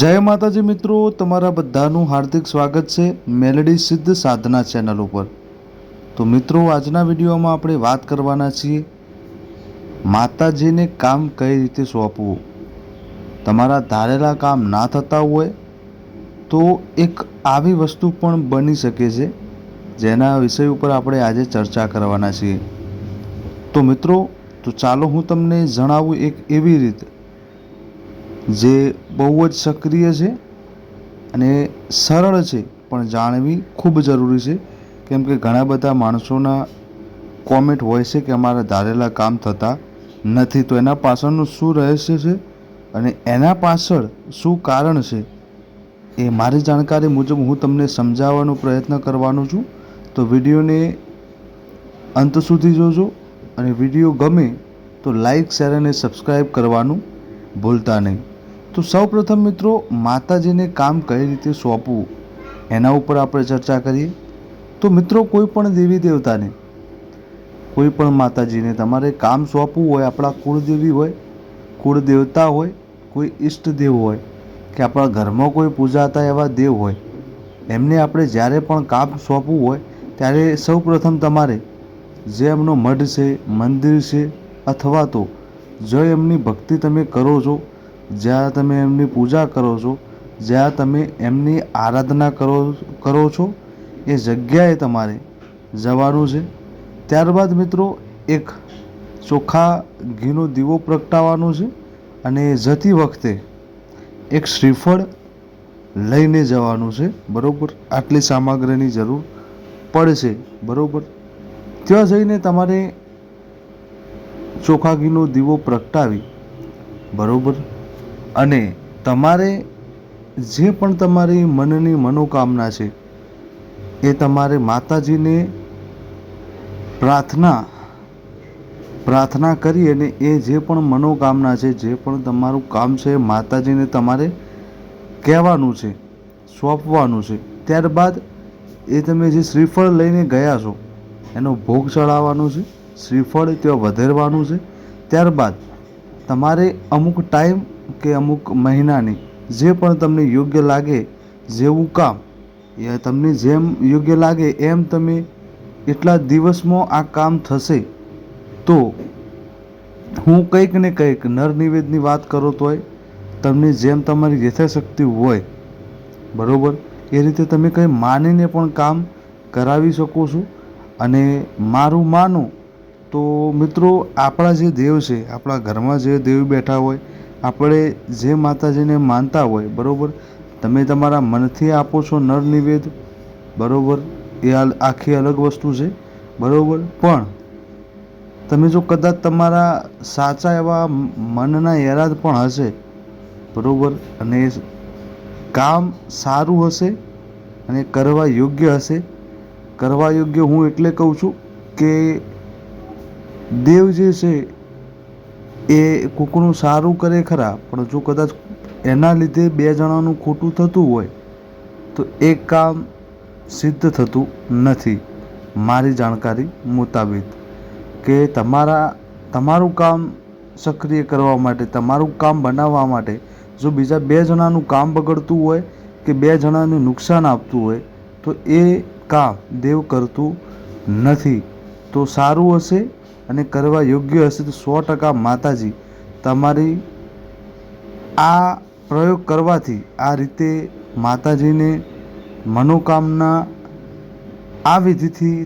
જય માતાજી મિત્રો, તમારા બધાનું હાર્દિક સ્વાગત છે મેલેડી સિદ્ધ સાધના ચેનલ ઉપર. તો મિત્રો, આજના વિડીયોમાં આપણે વાત કરવાના છીએ, માતાજીને કામ કઈ રીતે સોંપવું? તમારા ધારેલા કામ ના થતા હોય, તો એક આવી વસ્તુ પણ બની શકે છે, જેના વિષય ઉપર આપણે આજે ચર્ચા કરવાના છીએ. તો મિત્રો, તો ચાલો હું તમને જણાવું એક એવી રીત. જે બહુ જ સક્રિય છે અને સરળ છે, પણ જાણવી ખૂબ જરૂરી છે. કેમ કે ઘણા બધા માણસોના કોમેન્ટ હોય છે કે અમારા ધારેલા કામ થતા નથી, તો એના પાછળનું શું રહસ્ય છે અને એના પાછળ શું કારણ છે એ મારી જાણકારી મુજબ હું તમને સમજાવવાનો પ્રયત્ન કરવાનો છું. તો વિડીયોને અંત સુધી જોજો અને વીડિયો ગમે તો લાઈક શેર અને સબસ્ક્રાઈબ કરવાનું ભૂલતા નહીં. તો સૌપ્રથમ મિત્રો, માતાજીને કામ કઈ રીતે સોંપવું? એના ઉપર આપણે ચર્ચા કરીએ. તો મિત્રો, કોઈ પણ દેવી દેવતાને, કોઈ પણ માતાજીને તમારે કામ સોંપવું હોય, આપણા કુળદેવી હોય, કુળદેવતા હોય, કોઈ ઈષ્ટદેવ હોય, કે આપણા ઘરમાં કોઈ પૂજાતા એવા દેવ હોય, એમને આપણે જ્યારે પણ કામ સોંપવું હોય, ત્યારે સૌપ્રથમ તમારે, જે એમનો મઢ છે, મંદિર છે, અથવા તો, જો એમની ભક્તિ તમે કરો છો જ્યાં તમે એમની પૂજા કરો છો, જ્યાં તમે એમની આરાધના કરો કરો છો, એ જગ્યાએ તમારે જવાનું છે. ત્યારબાદ મિત્રો, એક ચોખ્ખા ઘીનો દીવો પ્રગટાવવાનો છે અને જતી વખતે એક શ્રીફળ લઈને જવાનું છે. બરાબર? આટલી સામગ્રીની જરૂર પડશે. બરાબર? ત્યાં જઈને તમારે ચોખા ઘીનો દીવો પ્રગટાવી. બરાબર? અને તમારે જે પણ તમારી મનની મનોકામના છે, એ તમારે માતાજીને પ્રાર્થના પ્રાર્થના કરી અને એ જે પણ મનોકામના છે, જે પણ તમારું કામ છે માતાજીને તમારે કહેવાનું છે, સોંપવાનું છે. ત્યારબાદ એ તમે જે શ્રીફળ લઈને ગયા છો, એનો ભોગ ચડાવવાનો છે, શ્રીફળ ત્યાં વધેરવાનું છે. ત્યારબાદ તમારે અમુક ટાઈમ કે અમુક મહિનાની જે પણ તમને યોગ્ય લાગે જેવું કામ, એ તમને જેમ યોગ્ય લાગે એમ તમે એટલા દિવસમાં આ કામ થશે, તો હું કંઈક ને કંઈક નર નિવેદની વાત કરો તોય તમને જેમ તમારી યથાશક્તિ હોય, બરાબર? એ રીતે તમે કંઈ માનીને પણ કામ કરાવી શકો છો. અને મારું માનું તો મિત્રો, આપણા જે દેવ છે, આપણા ઘરમાં જે દેવ બેઠા હોય આપણે જે માતાજીને માનતા હોય, બરાબર? તમે તમારા મનથી આપો છો નર નિવેદ, બરાબર? એ આખી અલગ વસ્તુ છે, બરાબર? પણ તમે જો કદાચ તમારા સાચા એવા મનના ઈરાદ પણ હશે, બરાબર? અને કામ સારું હશે અને કરવા યોગ્ય હશે. કરવા યોગ્ય હું એટલે કહું છું કે દેવ જે છે એ કોકનું સારું કરે ખરા, પણ જો કદાચ એના લીધે બે જણાનું ખોટું થતું હોય, તો એ કામ સિદ્ધ થતું નથી, મારી જાણકારી મુતાબિક. કે તમારા, તમારું કામ સક્રિય કરવા માટે, તમારું કામ બનાવવા માટે, જો બીજા બે જણાનું કામ બગડતું હોય, કે બે જણાને નુકસાન આપતું હોય, તો એ કામ દેવ કરતું નથી. તો સારું હશે અને કરવા યોગ્ય હશે તો સો ટકા માતાજી, તમારી આ પ્રયોગ કરવાથી આ રીતે માતાજીને મનોકામના આ વિધિથી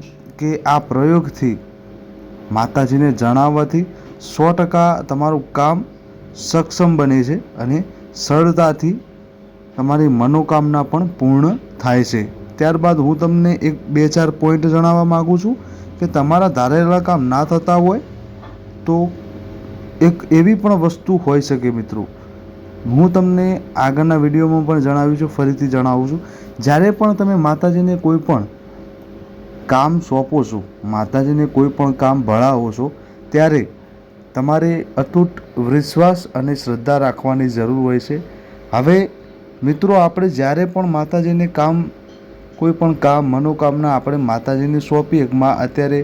કે આ પ્રયોગથી માતાજીને જણાવવાથી સો ટકા તમારું કામ સક્ષમ બને છે અને સરળતાથી તમારી મનોકામના પણ પૂર્ણ થાય છે. ત્યારબાદ હું તમને એક બે ચાર પોઈન્ટ જણાવવા માગું છું. કે તમારા ધારેલા કામ ના થતા હોય તો એક એવી પણ વસ્તુ હોઈ શકે મિત્રો. હું તમને આગળના વિડીયોમાં પણ જણાવ્યું છું, ફરીથી જણાવું છું. જ્યારે પણ તમે માતાજીને કોઈ પણ કામ સોંપો છો, માતાજીને કોઈ પણ કામ ભળાવો છો, ત્યારે તમારે અતૂટ વિશ્વાસ અને શ્રદ્ધા રાખવાની જરૂર હોય છે. હવે મિત્રો, આપણે જ્યારે પણ માતાજીને કામ કોઈ પણ કામ, મનોકામના આપણે માતાજીને સોંપીએ અત્યારે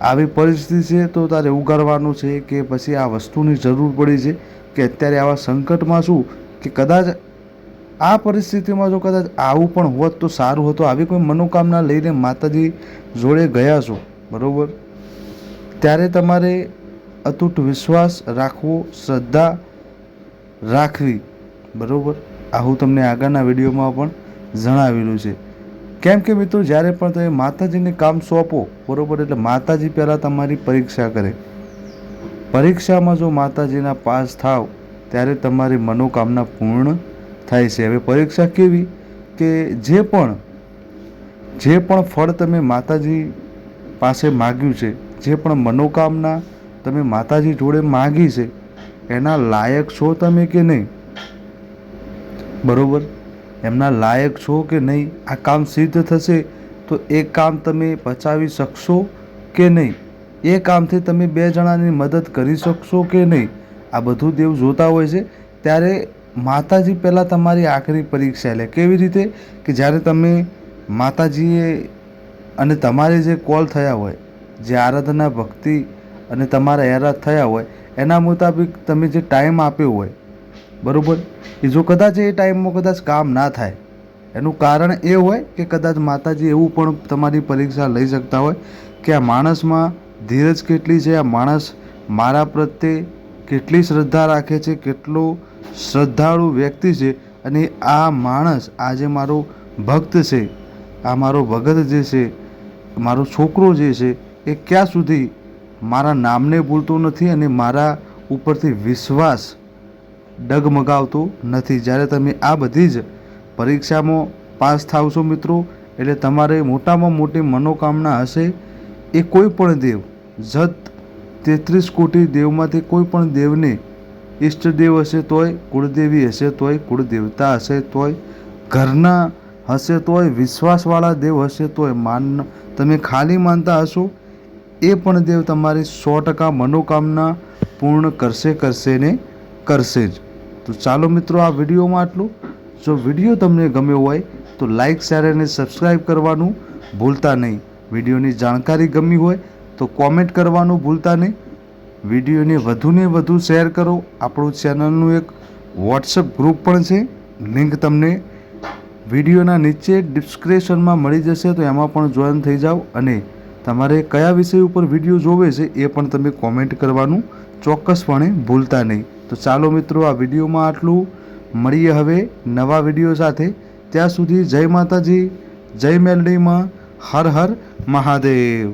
આવી પરિસ્થિતિ છે તો તારે ઉગારવાનું છે કે પછી આ વસ્તુની જરૂર પડી છે કે અત્યારે આવા સંકટમાં શું કે કદાચ આ પરિસ્થિતિમાં જો કદાચ આવું પણ હોત તો સારું હતું. આવી કોઈ મનોકામના લઈને માતાજી જોડે ગયા છો, બરાબર? ત્યારે તમારે અતૂટ વિશ્વાસ રાખવો, શ્રદ્ધા રાખવી, બરાબર? આ હું તમને આગળના વિડીયોમાં પણ જણાવેલું છે. કેમ કે મિત્રો, જ્યારે પણ તમે માતાજીને કામ સોંપો, બરાબર? એટલે માતાજી પહેલાં તમારી પરીક્ષા કરે. પરીક્ષામાં જો માતાજીના પાસ થાવ, ત્યારે તમારી મનોકામના પૂર્ણ થાય છે. હવે પરીક્ષા કેવી? કે જે પણ જે પણ ફળ તમે માતાજી પાસે માગ્યું છે, જે પણ મનોકામના તમે માતાજી જોડે માગી છે, એના લાયક છો તમે કે નહીં? બરોબર? એમના લાયક છો કે નહીં? આ કામ સિદ્ધ થશે? તો એ કામ તમે પચાવી શકશો કે નહીં? એ કામથી તમે બે જણાની મદદ કરી શકશો કે નહીં? આ બધું દેવ જોતા હોય છે. ત્યારે માતાજી પહેલાં તમારી આખરી પરીક્ષા લે. કેવી રીતે? કે જ્યારે તમે માતાજીએ અને તમારે જે કોલ થયા હોય, જે આરાધના ભક્તિ અને તમારા હેરાત થયા હોય, એના મુતાબિક તમે જે ટાઈમ આપ્યો હોય બરાબર? એ જો કદાચ એ ટાઈમમાં કદાચ કામ ના થાય, એનું કારણ એ હોય કે કદાચ માતાજી એવું પણ તમારી પરીક્ષા લઈ શકતા હોય કે આ માણસમાં ધીરજ કેટલી છે, આ માણસ મારા પ્રત્યે કેટલી શ્રદ્ધા રાખે છે, કેટલો શ્રદ્ધાળુ વ્યક્તિ છે અને આ માણસ આજે મારો ભક્ત છે, આ મારો ભગત જે છે, મારો છોકરો જે છે, એ ક્યાં સુધી મારા નામને ભૂલતો નથી અને મારા ઉપરથી વિશ્વાસ ડગમગાવતો નથી. જ્યારે તમે આ બધી જ પરીક્ષામાં પાસ થાવશો મિત્રો, એટલે તમારે મોટામાં મોટી મનોકામના હશે. એ કોઈ પણ દેવ, જત તેત્રીસ કોટી દેવમાંથી કોઈ પણ દેવને ઈષ્ટદેવ હશે તોય, કુળદેવી હશે તોય, કુળદેવતા હશે તોય, ઘરના હશે તોય, વિશ્વાસવાળા દેવ હશે તોય, માન તમે ખાલી માનતા હશો, એ પણ દેવ તમારી સો ટકા મનોકામના પૂર્ણ કરશે કરશે ને કરશે જ. તો ચાલો મિત્રો આ વિડીયોમાં આટલું. જો વીડિયો તમને ગમ્યો હોય તો લાઈક શેર અને સબસ્ક્રાઈબ કરવાનું ભૂલતા નહીં. વિડીયોની જાણકારી ગમી હોય તો કોમેન્ટ કરવાનું ભૂલતા નહીં. વિડીયોને વધુને વધુ શેર કરો. આપણું ચેનલનું એક વોટ્સઅપ ગ્રુપ પણ છે. લિંક તમને વિડીયોના નીચે ડિસ્ક્રિપ્શનમાં મળી જશે, તો એમાં પણ જોઈન થઈ જાઓ. અને તમારે કયા વિષય ઉપર વીડિયો જોવે છે એ પણ તમે કોમેન્ટ કરવાનું ચોક્કસપણે ભૂલતા નહીં. તો ચાલો મિત્રો, આ વિડીયોમાં આટલું. મળીએ હવે નવા વીડિયો સાથે. ત્યાં સુધી જય માતાજી, જય મેલડીમાં, હર હર મહાદેવ.